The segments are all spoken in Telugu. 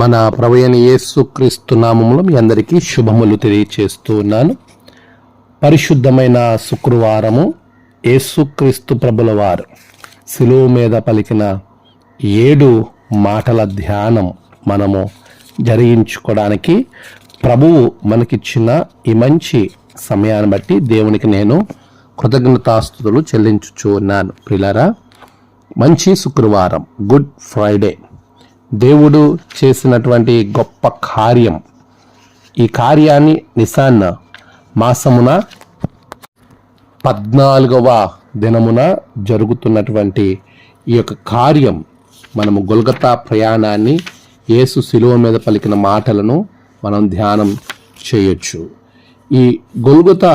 మన ప్రవయన యేసుక్రీస్తు నామములో మీ అందరికీ శుభములు తెలియచేస్తూ ఉన్నాను. పరిశుద్ధమైన శుక్రవారము యేసుక్రీస్తు ప్రభుల వారు శిలువు మీద పలికిన ఏడు మాటల ధ్యానం మనము జరిగించుకోవడానికి ప్రభువు మనకిచ్చిన ఈ మంచి సమయాన్ని బట్టి దేవునికి నేను కృతజ్ఞతాస్తుతులు చెల్లించుచు ఉన్నాను. ప్రిలారా మంచి శుక్రవారం గుడ్ ఫ్రైడే. దేవుడు చేసినటువంటి గొప్ప కార్యం. ఈ కార్యాన్ని నిసాన్న మాసమున పద్నాలుగవ దినమున జరుగుతున్నటువంటి ఈ యొక్క కార్యం మనము గొల్గతా ప్రయాణాన్ని యేసు శిలువ మీద పలికిన మాటలను మనం ధ్యానం చేయొచ్చు. ఈ గొల్గతా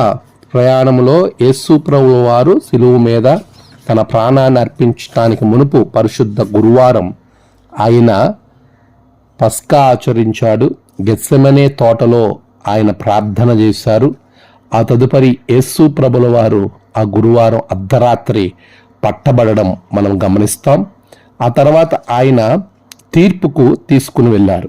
ప్రయాణంలో యేసు ప్రభు వారు శిలువు మీద తన ప్రాణాన్ని అర్పించడానికి మునుపు పరిశుద్ధ గురువారం ఆయన పస్కా ఆచరించాడు. గెత్సెమనే తోటలో ఆయన ప్రార్థన చేశారు. ఆ తదుపరి యేసు ప్రభుల వారు ఆ గురువారం అర్ధరాత్రి పట్టబడడం మనం గమనిస్తాం. ఆ తర్వాత ఆయన తీర్పుకు తీసుకుని వెళ్ళారు.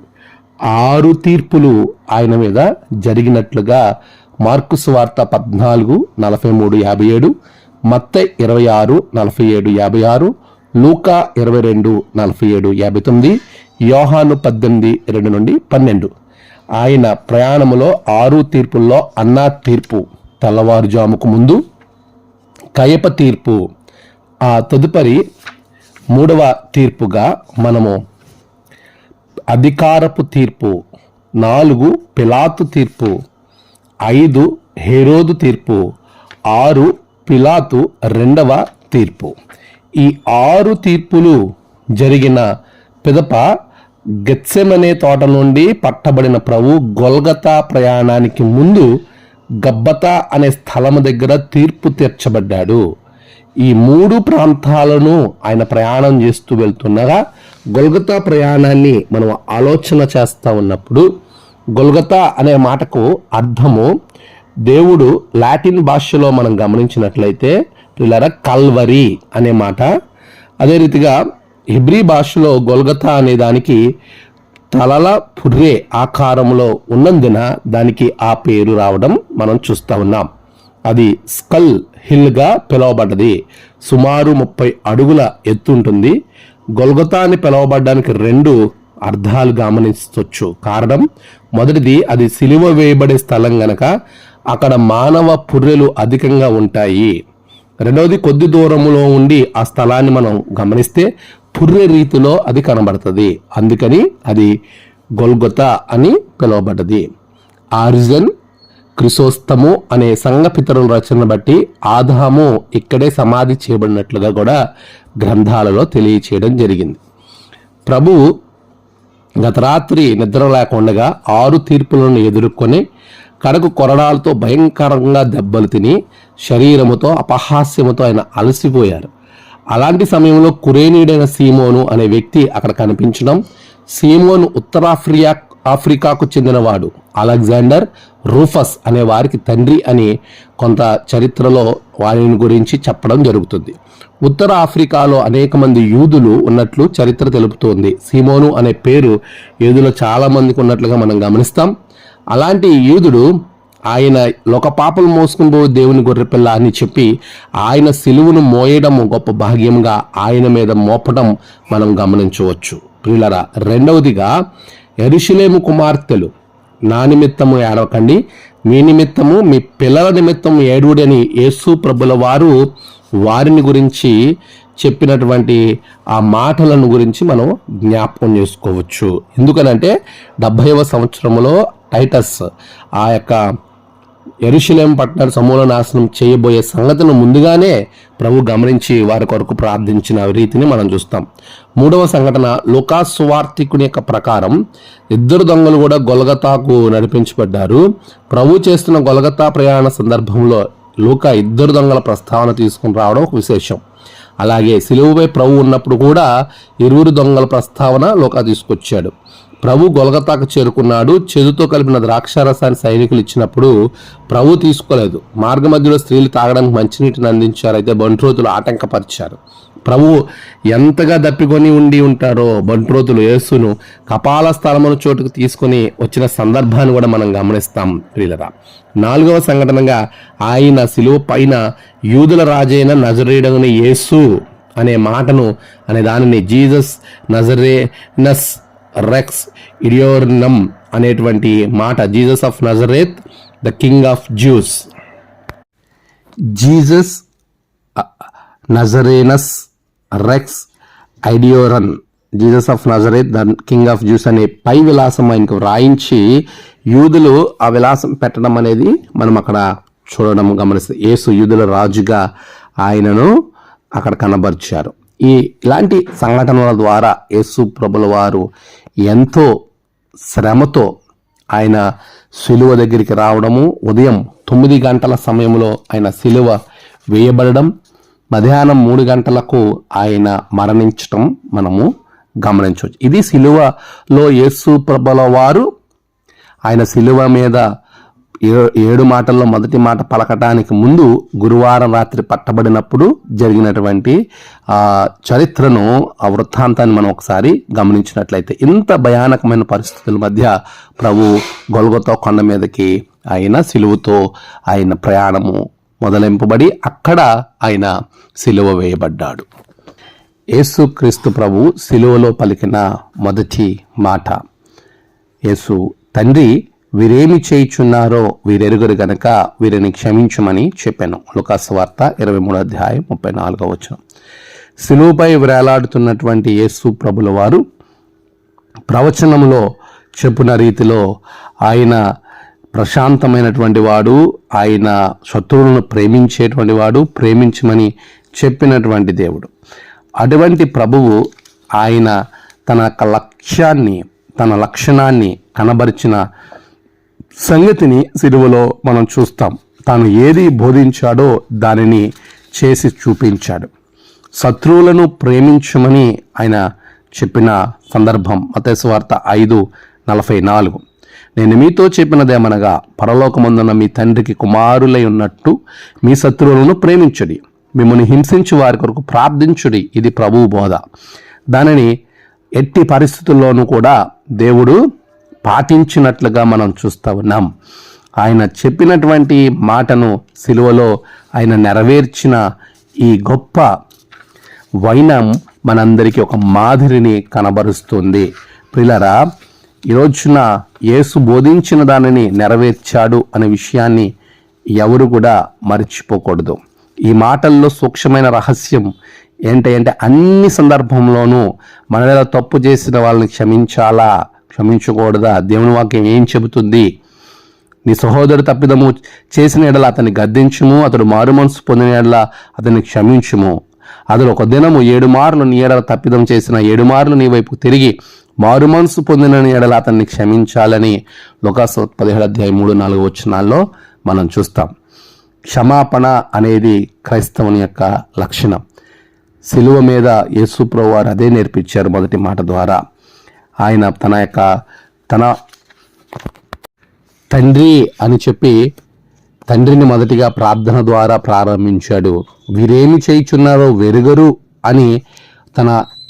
ఆరు తీర్పులు ఆయన మీద జరిగినట్లుగా మార్కు వార్త పద్నాలుగు నలభై మూడు యాభై ఏడు మత్త ఇరవై ఆరు నలభై ఏడు యాభై ఆరు లూకా ఇరవై రెండు నలభై ఏడు యాభై తొమ్మిది యోహాను పద్దెనిమిది రెండు నుండి పన్నెండు. ఆయన ప్రయాణములో ఆరు తీర్పుల్లో అన్నా తీర్పు తెల్లవారుజాముకు ముందు కయప తీర్పు ఆ తదుపరి మూడవ తీర్పుగా మనము అధికారపు తీర్పు నాలుగు పిలాతు తీర్పు ఐదు హేరోదు తీర్పు ఆరు పిలాతు రెండవ తీర్పు. ఈ ఆరు తీర్పులు జరిగిన పిదప గెత్సెమనే తోట నుండి పట్టబడిన ప్రభు గొల్గతా ప్రయాణానికి ముందు గబ్బతా అనే స్థలము దగ్గర తీర్పు తీర్చబడ్డాడు. ఈ మూడు ప్రాంతాలను ఆయన ప్రయాణం చేస్తూ వెళ్తుండగా గొల్గతా ప్రయాణాన్ని మనం ఆలోచన చేస్తూ ఉన్నప్పుడు గొల్గతా అనే మాటకు అర్థము దేవుడు లాటిన్ భాషలో మనం గమనించినట్లయితే పిల్లరా కల్వరి అనే మాట. అదే రీతిగా హిబ్రీ భాషలో గొల్గతా అనే దానికి తలల పుర్రే ఆకారంలో ఉన్నందున దానికి ఆ పేరు రావడం మనం చూస్తూ ఉన్నాం. అది స్కల్ హిల్గా పిలువబడ్డది. సుమారు ముప్పై అడుగుల ఎత్తు ఉంటుంది. గొల్గొతా అని పిలువబడ్డానికి రెండు అర్థాలు గమనించవచ్చు కారణం మొదటిది అది సిలువ వేయబడే స్థలం గనక అక్కడ మానవ పుర్రెలు అధికంగా ఉంటాయి. రెండవది కొద్ది దూరంలో ఉండి ఆ స్థలాన్ని మనం గమనిస్తే పుర్రె రీతిలో అది కనబడుతుంది. అందుకని అది గొల్గొత అని పిలువబడ్డది. ఆరిజన్ క్రిసోస్తము అనే సంఘపితరుల రచన బట్టి ఆదాము ఇక్కడే సమాధి చేయబడినట్లుగా కూడా గ్రంథాలలో తెలియచేయడం జరిగింది. ప్రభు గత రాత్రి నిద్ర లేకుండగా ఆరు తీర్పులను ఎదుర్కొని కడకు కొరడాలతో భయంకరంగా దెబ్బలు తిని శరీరముతో అపహాస్యముతో ఆయన అలసిపోయారు. అలాంటి సమయంలో కురేనీడైన సీమోను అనే వ్యక్తి అక్కడ కనిపించడం సీమోను ఉత్తరాఫ్రియా ఆఫ్రికాకు చెందినవాడు అలెగ్జాండర్ రూఫస్ అనే వారికి తండ్రి అని కొంత చరిత్రలో వారిని గురించి చెప్పడం జరుగుతుంది. ఉత్తర ఆఫ్రికాలో అనేక మంది యూదులు ఉన్నట్లు చరిత్ర తెలుపుతోంది. సీమోను అనే పేరు యూదులో చాలామందికి ఉన్నట్లుగా మనం గమనిస్తాం. అలాంటి యూదుడు ఆయన లోక పాపలు మోసుకుని పోవు దేవుని గొర్రెపిల్ల అని చెప్పి ఆయన సిలువును మోయడం గొప్ప భాగ్యంగా ఆయన మీద మోపడం మనం గమనించవచ్చు. ప్రియులరా రెండవదిగా ఎరుషులేము కుమార్తెలు. నా నిమిత్తము ఏడవకండి. మీ నిమిత్తము మీ పిల్లల నిమిత్తం ఏడుడని యేసు ప్రభుల వారు వారిని గురించి చెప్పినటువంటి ఆ మాటలను గురించి మనం జ్ఞాపకం చేసుకోవచ్చు. ఎందుకనంటే డెబ్భైవ సంవత్సరంలో టైటస్ ఆ యొక్క ఎరుషులేం పట్టణ సమూల నాశనం చేయబోయే సంగతిని ముందుగానే ప్రభు గమనించి వారి కొరకు ప్రార్థించిన రీతిని మనం చూస్తాం. మూడవ సంఘటన లుకా యొక్క ప్రకారం ఇద్దరు దొంగలు కూడా గొలగతాకు నడిపించబడ్డారు. ప్రభు చేస్తున్న గొలగతా ప్రయాణ సందర్భంలో లూకా ఇద్దరు దొంగల ప్రస్తావన తీసుకుని రావడం ఒక విశేషం. అలాగే సిలువుపై ప్రభు ఉన్నప్పుడు కూడా ఇరువురు దొంగల ప్రస్తావన లోక తీసుకొచ్చాడు. ప్రభు గొలగతాకు చేరుకున్నాడు. చేదుతో కలిపిన ద్రాక్షారసాన్ని సైనికులు ఇచ్చినప్పుడు ప్రభు తీసుకోలేదు. మార్గ మధ్యలో స్త్రీలు తాగడానికి మంచినీటిని అందించారు. అయితే బంట్రోతులు ఆటంకపరిచారు. ప్రభు ఎంతగా దప్పికొని ఉండి ఉంటారో బంట్రోతులు యేసును కపాల స్థలమున చోటుకు తీసుకొని వచ్చిన సందర్భాన్ని కూడా మనం గమనిస్తాం ప్రియులరా. నాలుగవ సంఘటనగా ఆయన సిలువ పైన యూదుల రాజైన నజరేయుడని యేసు అనే మాటను అనే దానిని జీసస్ నజరేనస్ రెక్స్ ఇడియోర్నమ్ అనేటువంటి మాట Jesus of Nazareth the king of Jews Jesus నజరేనస్ రెక్స్ ఐడియోరన్ Jesus of Nazareth the king of Jews అనే పై విలాసం ఆయనకు వ్రాయించి యూదులు ఆ విలాసం పెట్టడం అనేది మనం అక్కడ చూడడం గమనిస్తే యేసు యూదుల రాజుగా ఆయనను అక్కడ కనబరిచారు. ఈ ఇలాంటి సంఘటనల ద్వారా యేసు ప్రభుల వారు ఎంతో శ్రమతో ఆయన సిలువ దగ్గరికి రావడము ఉదయం తొమ్మిది గంటల సమయంలో ఆయన సిలువ వేయబడడం మధ్యాహ్నం మూడు గంటలకు ఆయన మరణించటం మనము గమనించవచ్చు. ఇది సిలువలో యేసు ప్రభల వారు ఆయన సిలువ మీద ఏడు మాటల్లో మొదటి మాట పలకటానికి ముందు గురువారం రాత్రి పట్టబడినప్పుడు జరిగినటువంటి ఆ చరిత్రను ఆ వృత్తాంతాన్ని మనం ఒకసారి గమనించినట్లయితే ఇంత భయానకమైన పరిస్థితుల మధ్య ప్రభు గొలగతో కొండ మీదకి ఆయన సిలువుతో ఆయన ప్రయాణము మొదలింపబడి అక్కడ ఆయన సిలువ వేయబడ్డాడు. యేసుక్రీస్తు ప్రభు సిలువలో పలికిన మొదటి మాట యేసు తండ్రి వీరేమి చేయుచున్నారో వీరెరుగరు గనక వీరిని క్షమించమని చెప్పాను. లుకాస్ వార్త ఇరవై మూడో అధ్యాయం ముప్పై నాలుగో వచనం. సిలువపై వేలాడుతున్నటువంటి యేసు ప్రభుల వారు ప్రవచనంలో చెప్పున రీతిలో ఆయన ప్రశాంతమైనటువంటి వాడు ఆయన శత్రువులను ప్రేమించేటువంటి వాడు ప్రేమించమని చెప్పినటువంటి దేవుడు. అటువంటి ప్రభువు ఆయన తన యొక్క లక్ష్యాన్ని తన లక్షణాన్ని కనబరిచిన సంగతిని సిలువలో మనం చూస్తాం. తాను ఏది బోధించాడో దానిని చేసి చూపించాడు. శత్రువులను ప్రేమించమని ఆయన చెప్పిన సందర్భం. మతేశ్వార్త ఐదు నలభై నాలుగు. నేను మీతో చెప్పినదేమనగా పరలోకమందున్న మీ తండ్రికి కుమారులై ఉన్నట్టు మీ శత్రువులను ప్రేమించుడి. మిమ్మల్ని హింసించి వారి కొరకు ప్రార్థించుడి. ఇది ప్రభువు బోధ. దానిని ఎట్టి పరిస్థితుల్లోనూ కూడా దేవుడు పాటించినట్లుగా మనం చూస్తూ ఉన్నాం. ఆయన చెప్పినటువంటి మాటను సిలువలో ఆయన నెరవేర్చిన ఈ గొప్ప వైనం మనందరికీ ఒక మాదిరిని కనబరుస్తుంది. ప్రిలరా ఈ రోజున యేసు బోధించిన దానిని నెరవేర్చాడు అనే విషయాన్ని ఎవరు కూడా మర్చిపోకూడదు. ఈ మాటల్లో సూక్ష్మమైన రహస్యం ఏంటంటే అన్ని సందర్భంలోనూ మనలో తప్పు చేసిన వాళ్ళని క్షమించాలా? క్షమించకూడదా? దేవుని వాక్యం ఏం చెబుతుంది? నీ సహోదరు తప్పిదము చేసిన ఎడల అతన్ని గద్దించుము అతడు మారు మనసు పొందిన ఎడల అతన్ని క్షమించుము. అతడు ఒక దినము ఏడు మార్లు నీ ఎడల తప్పిదం చేసిన ఏడు మార్లు నీ వైపు తిరిగి మారు మనసు పొందిన ఎడల అతన్ని క్షమించాలని లోకాసు పదిహేడు అధ్యాయం మూడు నాలుగు వచ్చినాల్లో మనం చూస్తాం. క్షమాపణ అనేది క్రైస్తవుని యొక్క లక్షణం. సిలువ మీద యేసుప్రభు వారు అదే నేర్పించారు మొదటి మాట ద్వారా. ఆయన తన యొక్క తన తండ్రి అని చెప్పి తండ్రిని మొదటిగా ప్రార్థన ద్వారా ప్రారంభించాడు. వీరేమి చేయుచున్నారో వెరుగరు అని తన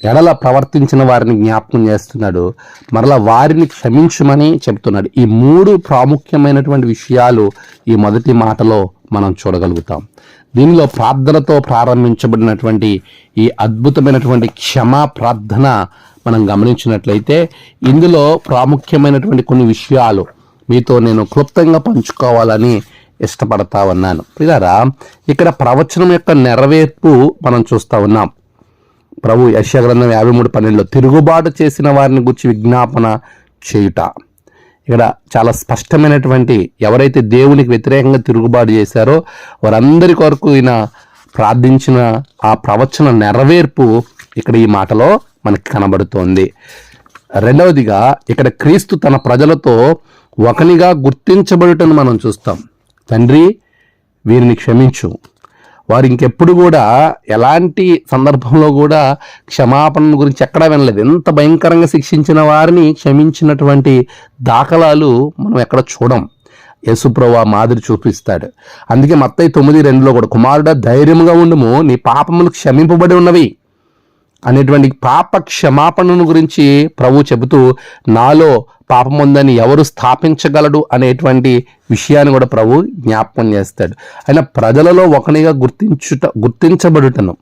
ఎడల ప్రవర్తించిన వారిని జ్ఞాపకం చేస్తున్నాడు. మరలా వారిని క్షమించమని చెప్తున్నాడు. ఈ మూడు ప్రాముఖ్యమైనటువంటి విషయాలు ఈ మొదటి మాటలో మనం చూడగలుగుతాం. దీనిలో ప్రార్థనతో ప్రారంభించబడినటువంటి ఈ అద్భుతమైనటువంటి క్షమా ప్రార్థన మనం గమనించినట్లయితే ఇందులో ప్రాముఖ్యమైనటువంటి కొన్ని విషయాలు మీతో నేను క్లుప్తంగా పంచుకోవాలని ఇష్టపడతా ఉన్నాను. పిల్లరా ఇక్కడ ప్రవచనం యొక్క నెరవేర్పు మనం చూస్తా ఉన్నాం. ప్రభు యశగ్రంథం యాభై మూడు పన్నెండులో తిరుగుబాటు చేసిన వారిని గురించి విజ్ఞాపన చేయుట. ఇక్కడ చాలా స్పష్టమైనటువంటి ఎవరైతే దేవునికి వ్యతిరేకంగా తిరుగుబాటు చేశారో వారందరి కొరకు ఈయన ప్రార్థించిన ఆ ప్రవచన నెరవేర్పు ఇక్కడ ఈ మాటలో మనకి కనబడుతోంది. రెండవదిగా ఇక్కడ క్రీస్తు తన ప్రజలతో ఒకనిగా గుర్తించబడుటను మనం చూస్తాం. తండ్రి వీరిని క్షమించు. వారు ఇంకెప్పుడు కూడా ఎలాంటి సందర్భంలో కూడా క్షమాపణ గురించి ఎక్కడా వినలేదు. ఎంత భయంకరంగా శిక్షించిన వారిని క్షమించినటువంటి దాఖలాలు మనం ఎక్కడ చూడం. యేసుప్రభు ఆ మాదిరి చూపిస్తాడు. అందుకే మత్తయ్య తొమ్మిది రెండులో కూడా కుమారుడ ధైర్యంగా ఉండము నీ పాపములు క్షమింపబడి ఉన్నవి. అనేటువంటి పాప క్షమాపణను గురించి ప్రభు చెబుతూ నాలో పాపం ఉందని ఎవరు స్థాపించగలడు అనేటువంటి విషయాన్ని కూడా ప్రభు జ్ఞాపకం చేస్తాడు. ఆయన ప్రజలలో ఒకనిగా గుర్తించుట గుర్తించబడుటను.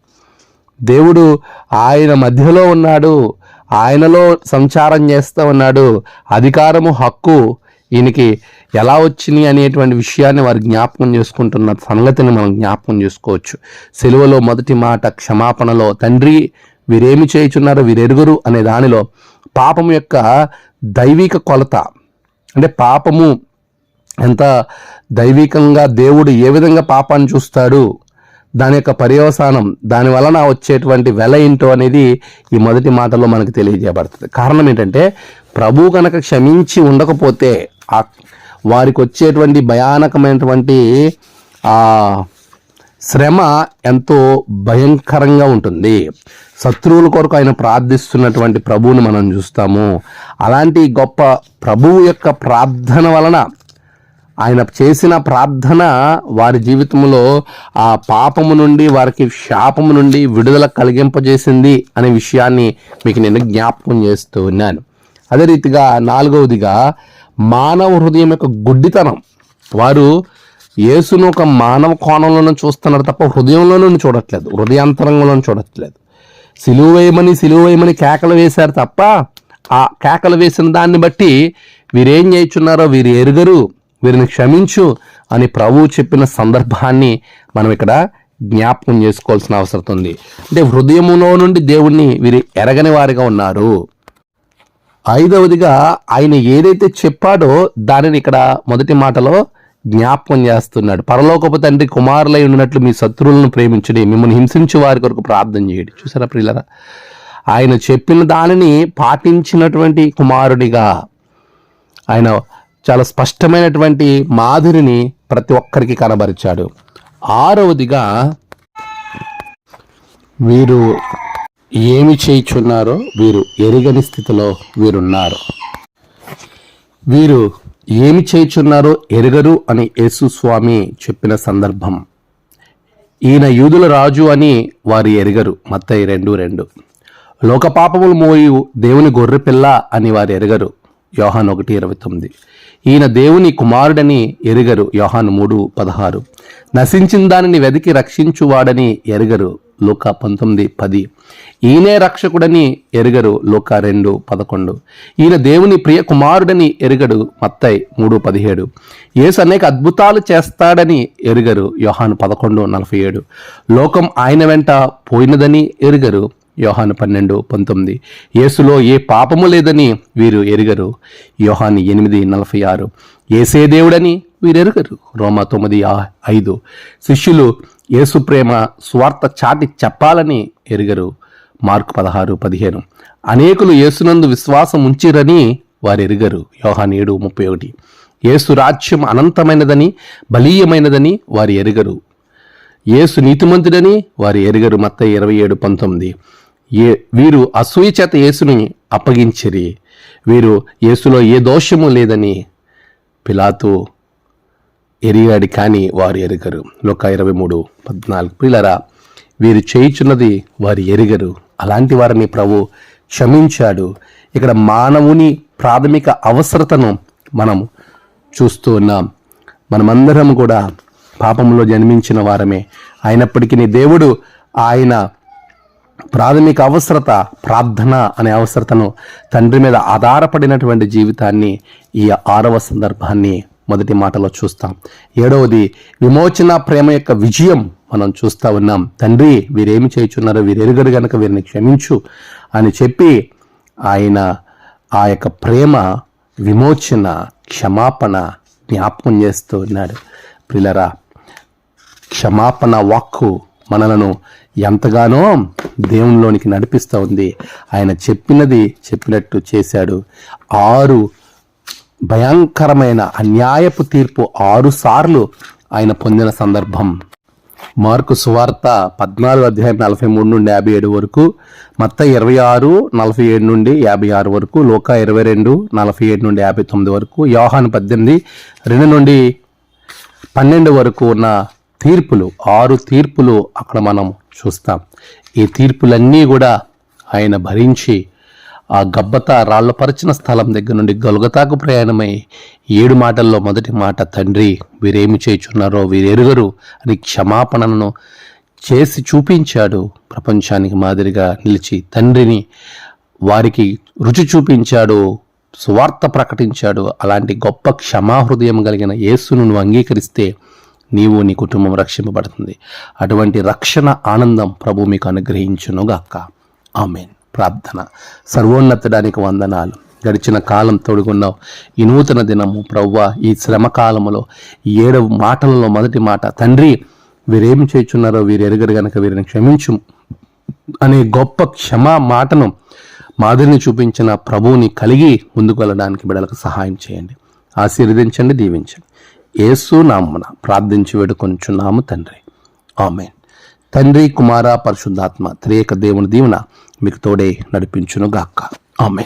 దేవుడు ఆయన మధ్యలో ఉన్నాడు ఆయనలో సంచారం చేస్తూ ఉన్నాడు అధికారము హక్కు ఈయనకి ఎలా వచ్చినాయి అనేటువంటి విషయాన్ని వారు జ్ఞాపకం చేసుకుంటున్న సంగతిని మనం జ్ఞాపకం చేసుకోవచ్చు. సెలవులో మొదటి మాట క్షమాపణలో తండ్రి వీరేమి చేయుచున్నారో? వీరెరుగురు అనే దానిలో పాపము యొక్క దైవిక కొలత. అంటే పాపము ఎంత దైవికంగా దేవుడు ఏ విధంగా పాపాన్ని చూస్తాడు? దాని యొక్క పర్యవసానం దాని వలన వచ్చేటువంటి వెల ఏంటో అనేది ఈ మొదటి మాటలో మనకు తెలియజేయబడుతుంది. కారణం ఏంటంటే ప్రభు కనుక క్షమించి ఉండకపోతే వారికి వచ్చేటువంటి భయానకమైనటువంటి శ్రమ ఎంతో భయంకరంగా ఉంటుంది. శత్రువుల కొరకు ఆయన ప్రార్థిస్తున్నటువంటి ప్రభువుని మనం చూస్తాము. అలాంటి గొప్ప ప్రభువు యొక్క ప్రార్థన వలన ఆయన చేసిన ప్రార్థన వారి జీవితంలో ఆ పాపము నుండి వారికి శాపము నుండి విడుదల కలిగింపజేసింది అనే విషయాన్ని మీకు నేను జ్ఞాపకం చేస్తూ ఉన్నాను. అదే రీతిగా నాలుగవదిగా మానవ హృదయం యొక్క గుడ్డితనం. వారు యేసును ఒక మానవ కోణంలోనూ చూస్తున్నారు తప్ప హృదయంలోనూ చూడట్లేదు. హృదయాంతరంగంలోనూ చూడట్లేదు. సిలువ వేయమని సిలువ వేయమని కేకలు వేశారు తప్ప ఆ కేకలు వేసిన దాన్ని బట్టి వీరేం చేయించున్నారో వీరు ఎరుగరు వీరిని క్షమించు అని ప్రభువు చెప్పిన సందర్భాన్ని మనం ఇక్కడ జ్ఞాపకం చేసుకోవాల్సిన అవసరం ఉంది. అంటే హృదయములో నుండి దేవుణ్ణి వీరు ఎరగని వారిగా ఉన్నారు. ఐదవదిగా ఆయన ఏదైతే చెప్పాడో దానిని ఇక్కడ మొదటి మాటలో జ్ఞాపకం చేస్తున్నాడు. పరలోకపు తండ్రి కుమారులై ఉన్నట్లు మీ శత్రువులను ప్రేమించడి మిమ్మల్ని హింసించే వారి కొరకు ప్రార్థన చేయడు. చూసారా ప్రియులరా? ఆయన చెప్పిన దానిని పాటించినటువంటి కుమారుడిగా ఆయన చాలా స్పష్టమైనటువంటి మాదిరిని ప్రతి ఒక్కరికి కనబరిచాడు. ఆరవదిగా వీరు ఏమి చేయుచున్నారో వీరు ఎరుగని స్థితిలో వీరున్నారు. వీరు ఏమి చేయుచున్నారో ఎరుగరు అని యేసు స్వామి చెప్పిన సందర్భం. ఈయన యూదుల రాజు అని వారు ఎరుగరు. మత్తయి రెండు రెండు. లోకపాపములు మోయు దేవుని గొర్రెపిల్ల అని వారు ఎరగరు. యోహాన్ ఒకటి ఇరవై తొమ్మిది. ఈయన దేవుని కుమారుడని ఎరుగరు. యోహాన్ మూడు పదహారు. నశించిన దానిని వెతికి రక్షించువాడని ఎరుగరు. లోక పంతొమ్మిది పది. ఈయనే రక్షకుడని ఎరుగరు లోక రెండు పదకొండు. ఈయన దేవుని ప్రియ కుమారుడని ఎరుగడు మత్తై మూడు పదిహేడు. యేసు అనేక అద్భుతాలు చేస్తాడని ఎరుగరు యోహాను పదకొండు నలభై ఏడు. లోకం ఆయన వెంట పోయినదని ఎరుగరు యోహాను పన్నెండు పంతొమ్మిది. యేసులో ఏ పాపము లేదని వీరు ఎరుగరు యోహాను ఎనిమిది నలభై ఆరు. ఏసే దేవుడని వీరెరుగరు రోమా తొమ్మిది ఐదు. శిష్యులు యేసు ప్రేమ స్వార్థ చాటి చెప్పాలని ఎరుగరు మార్కు పదహారు పదిహేను. అనేకులు యేసునందు విశ్వాసం ఉంచిరని వారు ఎరుగరు యోహాన్ ఏడు ముప్పై ఒకటి. యేసు రాజ్యం అనంతమైనదని బలీయమైనదని వారు ఎరుగరు యేసు నీతిమంతుడని వారు ఎరుగరు మత్త ఇరవై ఏడు పంతొమ్మిది. ఏ వీరు అసూయ చేత యేసుని అప్పగించిరి. వీరు యేసులో ఏ దోషము లేదని పిలాతు ఎరిగాడు కానీ వారు ఎరుగరు లోక ఇరవై మూడు పద్నాలుగు. పిల్లరా వీరు చేయుచున్నది వారు ఎరుగరు. అలాంటి వారిని ప్రభు క్షమించాడు. ఇక్కడ మానవుని ప్రాథమిక అవసరతను మనం చూస్తూ ఉన్నాం. మనమందరం కూడా పాపంలో జన్మించిన వారమే. అయినప్పటికీ దేవుడు ఆయన ప్రాథమిక అవసరత ప్రార్థన అనే అవసరతను తండ్రి మీద ఆధారపడినటువంటి జీవితాన్ని ఈ ఆరవ సందర్భాన్ని మొదటి మాటలో చూస్తాం. ఏడవది విమోచన ప్రేమ యొక్క విజయం మనం చూస్తా ఉన్నాం తండ్రి వీరేమి చేయుచున్నారో వీరెరుగడు గనక వీరిని క్షమించు అని చెప్పి ఆయన ఆ యొక్క ప్రేమ విమోచన క్షమాపణ జ్ఞాపకం చేస్తూ ఉన్నాడు. ప్రిలరా క్షమాపణ వాక్కు మనలను ఎంతగానో దేవునిలోనికి నడిపిస్తూ ఉంది. ఆయన చెప్పినది చెప్పినట్టు చేశాడు. ఆరు భయంకరమైన అన్యాయపు తీర్పు ఆరు సార్లు ఆయన పొందిన సందర్భం. మార్కు సువార్త పద్నాలుగు అధ్యాయం నలభై మూడు నుండి యాభై ఏడు వరకు మత్త ఇరవై ఆరు నలభై ఏడు నుండి యాభై ఆరు వరకు లోక ఇరవై రెండు నలభై ఏడు నుండి యాభై తొమ్మిది వరకు యోహాను పద్దెనిమిది రెండు నుండి పన్నెండు వరకు ఉన్న తీర్పులు ఆరు తీర్పులు అక్కడ మనం చూస్తాం. ఈ తీర్పులన్నీ కూడా ఆయన భరించి ఆ గబ్బత రాళ్ళపరిచిన స్థలం దగ్గర నుండి గొలగతాకు ప్రయాణమై ఏడు మాటల్లో మొదటి మాట తండ్రి వీరేమి చేయుచున్నారో వీరెరుగరు అని క్షమాపణలను చేసి చూపించాడు ప్రపంచానికి మాదిరిగా నిలిచి. తండ్రిని వారికి రుచి చూపించాడు సువార్త ప్రకటించాడు. అలాంటి గొప్ప క్షమాహృదయం కలిగిన యేసును నువ్వు అంగీకరిస్తే నీవు నీ కుటుంబం రక్షింపబడుతుంది. అటువంటి రక్షణ ఆనందం ప్రభు మీకు అనుగ్రహించునుగాక. ఆమెన్. ప్రార్థన. సర్వోన్నతడానికి వందనాలు. గడిచిన కాలం తోడుగున్నావు. ఈ నూతన దినము ప్రవ్వ ఈ శ్రమ కాలంలో ఏడవ మాటలలో మొదటి మాట తండ్రి వీరేం చేస్తున్నారో వీరు ఎరుగరు గనక వీరిని క్షమించు అనే గొప్ప క్షమా మాటను మాదిరిని చూపించిన ప్రభువుని కలిగి ముందుకు వెళ్ళడానికి బిడలకు సహాయం చేయండి. ఆశీర్వదించండి దీవించండి. ఏసు నామున ప్రార్థించి వేడుకొంచున్నాము తండ్రి. ఆమెన్. తండ్రి కుమార పరిశుద్ధాత్మ త్రియేక దేవుని దీవెన మీకు తోడే నడిపించునుగాక. ఆమె